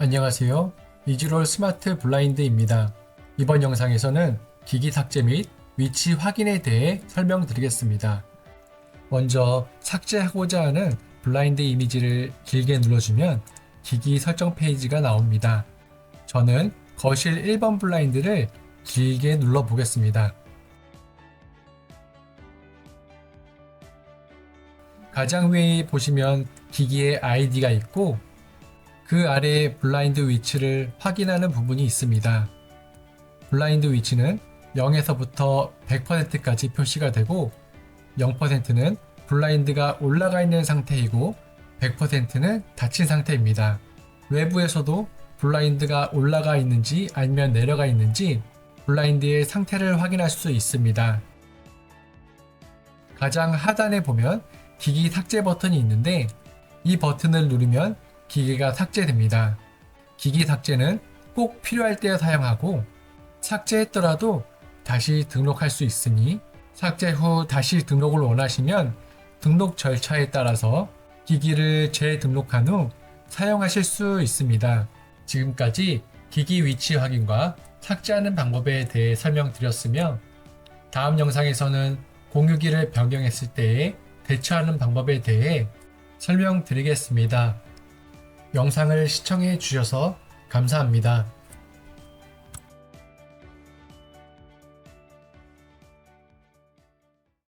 안녕하세요. 이즈롤 스마트 블라인드입니다. 이번 영상에서는 기기 삭제 및 위치 확인에 대해 설명드리겠습니다. 먼저 삭제하고자 하는 블라인드 이미지를 길게 눌러주면 기기 설정 페이지가 나옵니다. 저는 거실 1번 블라인드를 길게 눌러 보겠습니다. 가장 위에 보시면 기기의 아이디가 있고 그 아래에 블라인드 위치를 확인하는 부분이 있습니다. 블라인드 위치는 0에서부터 100%까지 표시가 되고 0%는 블라인드가 올라가 있는 상태이고 100%는 닫힌 상태입니다. 외부에서도 블라인드가 올라가 있는지 아니면 내려가 있는지 블라인드의 상태를 확인할 수 있습니다. 가장 하단에 보면 기기 삭제 버튼이 있는데 이 버튼을 누르면 기기가 삭제됩니다. 기기 삭제는 꼭 필요할 때 사용하고 삭제했더라도 다시 등록할 수 있으니 삭제 후 다시 등록을 원하시면 등록 절차에 따라서 기기를 재등록한 후 사용하실 수 있습니다. 지금까지 기기 위치 확인과 삭제하는 방법에 대해 설명드렸으며 다음 영상에서는 공유기를 변경했을 때에 대처하는 방법에 대해 설명드리겠습니다. 영상을 시청해 주셔서 감사합니다.